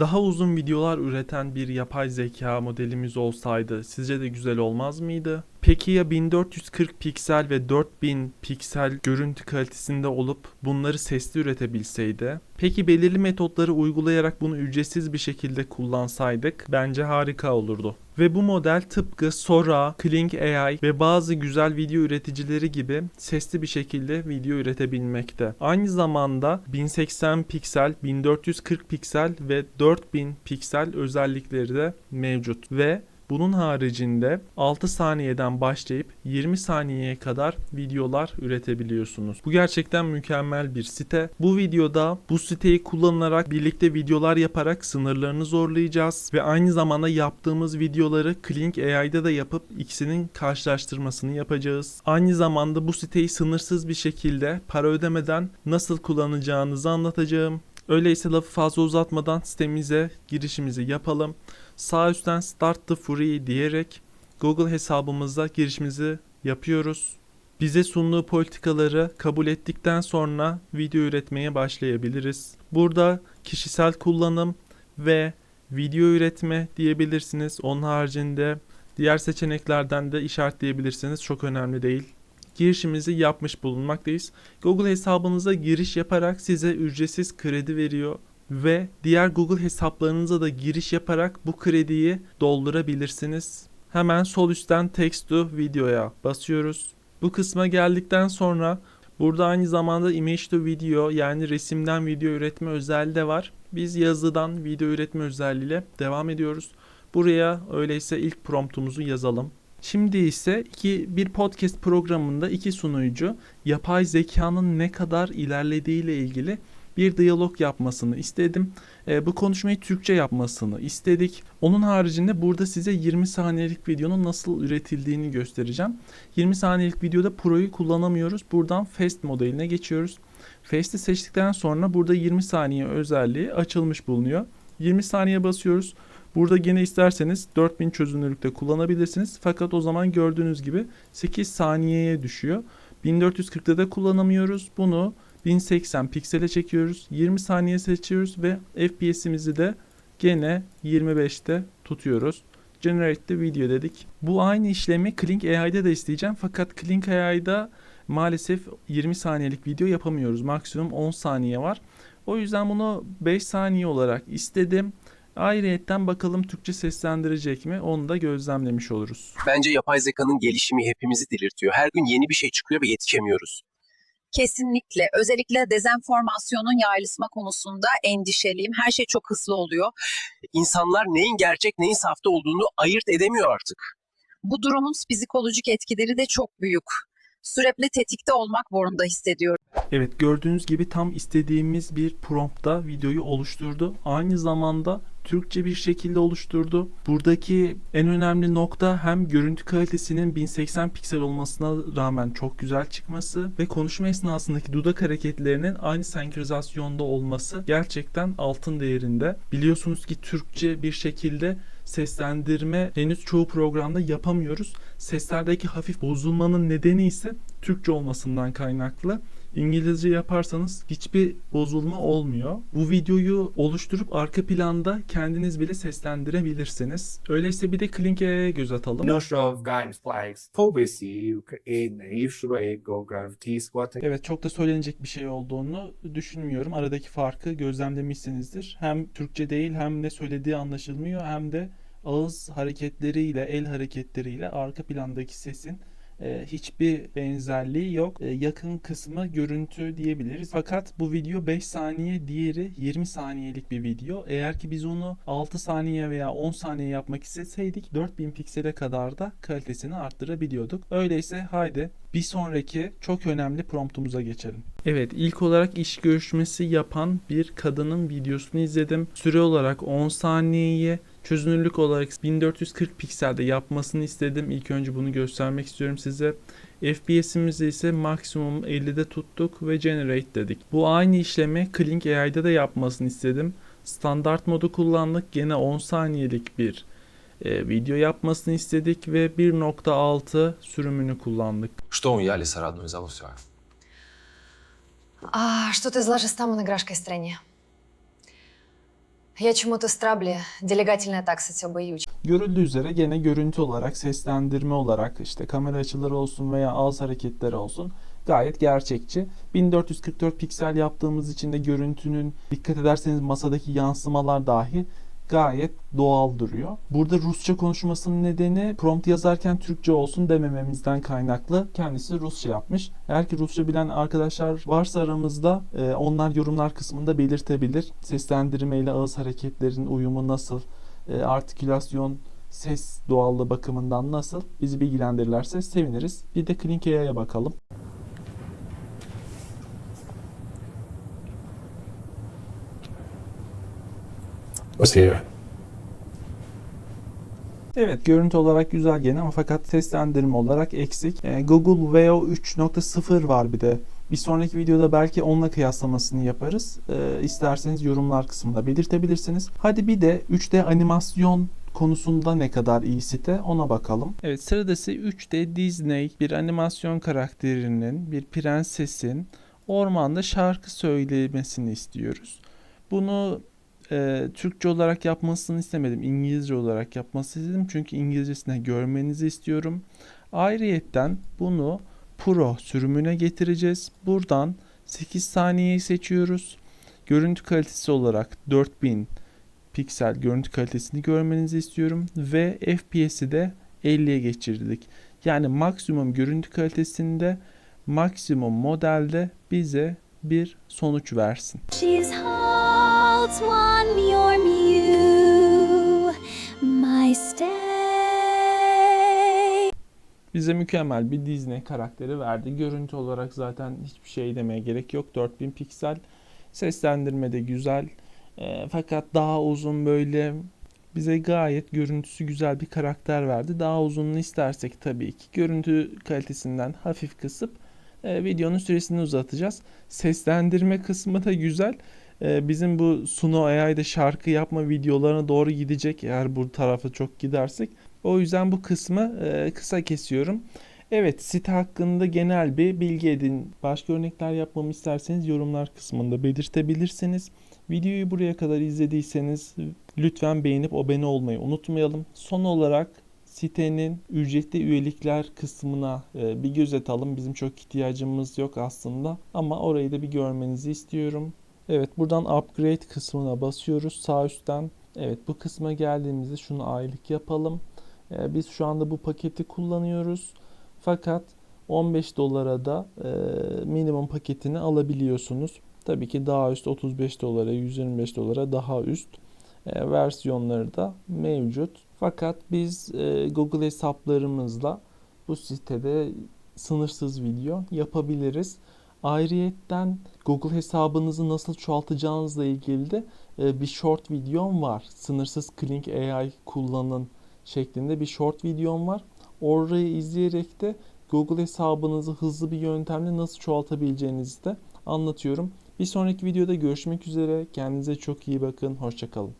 Daha uzun videolar üreten bir yapay zeka modelimiz olsaydı sizce de güzel olmaz mıydı? Peki ya 1440 piksel ve 4000 piksel görüntü kalitesinde olup bunları sesli üretebilseydi? Peki belirli metotları uygulayarak bunu ücretsiz bir şekilde kullansaydık bence harika olurdu. Ve bu model tıpkı Sora, Kling AI ve bazı güzel video üreticileri gibi sesli bir şekilde video üretebilmekte. Aynı zamanda 1080 piksel, 1440 piksel ve 4000 piksel özellikleri de mevcut ve bunun haricinde 6 saniyeden başlayıp 20 saniyeye kadar videolar üretebiliyorsunuz. Bu gerçekten mükemmel bir site. Bu videoda bu siteyi kullanarak birlikte videolar yaparak sınırlarını zorlayacağız ve aynı zamanda yaptığımız videoları Kling AI'da da yapıp ikisinin karşılaştırmasını yapacağız. Aynı zamanda bu siteyi sınırsız bir şekilde para ödemeden nasıl kullanacağınızı anlatacağım. Öyleyse lafı fazla uzatmadan sitemize girişimizi yapalım. Sağ üstten Start the Free diyerek Google hesabımıza girişimizi yapıyoruz. Bize sunduğu politikaları kabul ettikten sonra video üretmeye başlayabiliriz. Burada kişisel kullanım ve video üretme diyebilirsiniz. Onun haricinde diğer seçeneklerden de işaretleyebilirsiniz. Çok önemli değil girişimizi yapmış bulunmaktayız. Google hesabınıza giriş yaparak size ücretsiz kredi veriyor ve diğer Google hesaplarınıza da giriş yaparak bu krediyi doldurabilirsiniz. Hemen sol üstten text to videoya basıyoruz. Bu kısma geldikten sonra burada aynı zamanda image to video yani resimden video üretme özelliği de var. Biz yazıdan video üretme özelliğiyle devam ediyoruz. Buraya öyleyse ilk promptumuzu yazalım. Şimdi ise iki, bir podcast programında iki sunucu yapay zekanın ne kadar ilerlediği ile ilgili bir diyalog yapmasını istedim. E, bu konuşmayı Türkçe yapmasını istedik. Onun haricinde burada size 20 saniyelik videonun nasıl üretildiğini göstereceğim. 20 saniyelik videoda Pro'yu kullanamıyoruz. Buradan Fast modeline geçiyoruz. Fast'i seçtikten sonra burada 20 saniye özelliği açılmış bulunuyor. 20 saniye basıyoruz. Burada gene isterseniz 4000 çözünürlükte kullanabilirsiniz. Fakat o zaman gördüğünüz gibi 8 saniyeye düşüyor. 1440'da da kullanamıyoruz. Bunu 1080 piksele çekiyoruz. 20 saniye seçiyoruz ve FPS'imizi de gene 25'te tutuyoruz. Generate the video dedik. Bu aynı işlemi Kling AI'da da isteyeceğim. Fakat Kling AI'da maalesef 20 saniyelik video yapamıyoruz. Maksimum 10 saniye var. O yüzden bunu 5 saniye olarak istedim. Ayrıyetten bakalım Türkçe seslendirecek mi? Onu da gözlemlemiş oluruz. Bence yapay zekanın gelişimi hepimizi delirtiyor. Her gün yeni bir şey çıkıyor ve yetişemiyoruz. Kesinlikle. Özellikle dezenformasyonun yayılma konusunda endişeliyim. Her şey çok hızlı oluyor. İnsanlar neyin gerçek neyin sahte olduğunu ayırt edemiyor artık. Bu durumun psikolojik etkileri de çok büyük. Sürekli tetikte olmak zorunda hissediyorum. Evet gördüğünüz gibi tam istediğimiz bir promptta videoyu oluşturdu. Aynı zamanda Türkçe bir şekilde oluşturdu. Buradaki en önemli nokta hem görüntü kalitesinin 1080 piksel olmasına rağmen çok güzel çıkması ve konuşma esnasındaki dudak hareketlerinin aynı senkronizasyonda olması gerçekten altın değerinde. Biliyorsunuz ki Türkçe bir şekilde seslendirme henüz çoğu programda yapamıyoruz. Seslerdeki hafif bozulmanın nedeni ise Türkçe olmasından kaynaklı. İngilizce yaparsanız hiçbir bozulma olmuyor. Bu videoyu oluşturup arka planda kendiniz bile seslendirebilirsiniz. Öyleyse bir de Kling AI'ye göz atalım. Evet çok da söylenecek bir şey olduğunu düşünmüyorum. Aradaki farkı gözlemlemişsinizdir. Hem Türkçe değil hem de söylediği anlaşılmıyor hem de ağız hareketleriyle, el hareketleriyle arka plandaki sesin e, hiçbir benzerliği yok. E, yakın kısmı görüntü diyebiliriz. Fakat bu video 5 saniye, diğeri 20 saniyelik bir video. Eğer ki biz onu 6 saniye veya 10 saniye yapmak isteseydik 4000 piksele kadar da kalitesini arttırabiliyorduk. Öyleyse haydi bir sonraki çok önemli promptumuza geçelim. Evet ilk olarak iş görüşmesi yapan bir kadının videosunu izledim. Süre olarak 10 saniyeye Çözünürlük olarak 1440 pikselde yapmasını istedim. İlk önce bunu göstermek istiyorum size. FPS'imizi ise maksimum 50'de tuttuk ve generate dedik. Bu aynı işlemi Kling AI'da da yapmasını istedim. Standart modu kullandık. Gene 10 saniyelik bir e, video yapmasını istedik ve 1.6 sürümünü kullandık. Что у Яли с родной зовут все? А что ты изложишь там на гражской стране? Я чему-то страбли, делегательная такса боюсь. Görüldüğü üzere gene görüntü olarak, seslendirme olarak, işte kamera açıları olsun veya ağız hareketleri olsun gayet gerçekçi. 1444 piksel yaptığımız için de görüntünün dikkat ederseniz masadaki yansımalar dahi gayet doğal duruyor. Burada Rusça konuşmasının nedeni prompt yazarken Türkçe olsun demememizden kaynaklı. Kendisi Rusça yapmış. Eğer ki Rusça bilen arkadaşlar varsa aramızda e, onlar yorumlar kısmında belirtebilir. Seslendirme ile ağız hareketlerin uyumu nasıl, e, artikülasyon, ses doğallığı bakımından nasıl bizi bilgilendirirlerse seviniriz. Bir de Clinkai'ye bakalım. Here? Evet görüntü olarak güzel gene ama fakat seslendirme olarak eksik. E, Google Veo 3.0 var bir de. Bir sonraki videoda belki onunla kıyaslamasını yaparız. E, isterseniz yorumlar kısmında belirtebilirsiniz. Hadi bir de 3D animasyon konusunda ne kadar iyi site ona bakalım. Evet sıradası 3D Disney bir animasyon karakterinin bir prensesin ormanda şarkı söylemesini istiyoruz. Bunu e, Türkçe olarak yapmasını istemedim. İngilizce olarak yapmasını istedim. Çünkü İngilizcesine görmenizi istiyorum. Ayrıyetten bunu Pro sürümüne getireceğiz. Buradan 8 saniyeyi seçiyoruz. Görüntü kalitesi olarak 4000 piksel görüntü kalitesini görmenizi istiyorum. Ve FPS'i de 50'ye geçirdik. Yani maksimum görüntü kalitesinde maksimum modelde bize bir sonuç versin. She's holds one your mew, my stay. Bize mükemmel bir Disney karakteri verdi. Görüntü olarak zaten hiçbir şey demeye gerek yok. 4000 piksel. Seslendirme de güzel. E, fakat daha uzun böyle bize gayet görüntüsü güzel bir karakter verdi. Daha uzununu istersek tabii ki görüntü kalitesinden hafif kısıp e, videonun süresini uzatacağız. Seslendirme kısmı da güzel. E, bizim bu Suno AI'de şarkı yapma videolarına doğru gidecek eğer bu tarafa çok gidersek. O yüzden bu kısmı e, kısa kesiyorum. Evet site hakkında genel bir bilgi edin. Başka örnekler yapmamı isterseniz yorumlar kısmında belirtebilirsiniz. Videoyu buraya kadar izlediyseniz lütfen beğenip abone olmayı unutmayalım. Son olarak sitenin ücretli üyelikler kısmına e, bir göz atalım. Bizim çok ihtiyacımız yok aslında ama orayı da bir görmenizi istiyorum. Evet buradan upgrade kısmına basıyoruz sağ üstten. Evet bu kısma geldiğimizde şunu aylık yapalım. E, biz şu anda bu paketi kullanıyoruz. Fakat 15 dolara da e, minimum paketini alabiliyorsunuz. Tabii ki daha üst 35 dolara, 125 dolara daha üst e, versiyonları da mevcut. Fakat biz e, Google hesaplarımızla bu sitede sınırsız video yapabiliriz. Ayrıyetten Google hesabınızı nasıl çoğaltacağınızla ilgili de e, bir short videom var. Sınırsız Klink AI kullanın şeklinde bir short videom var. Orayı izleyerek de Google hesabınızı hızlı bir yöntemle nasıl çoğaltabileceğinizi de anlatıyorum. Bir sonraki videoda görüşmek üzere. Kendinize çok iyi bakın. Hoşçakalın.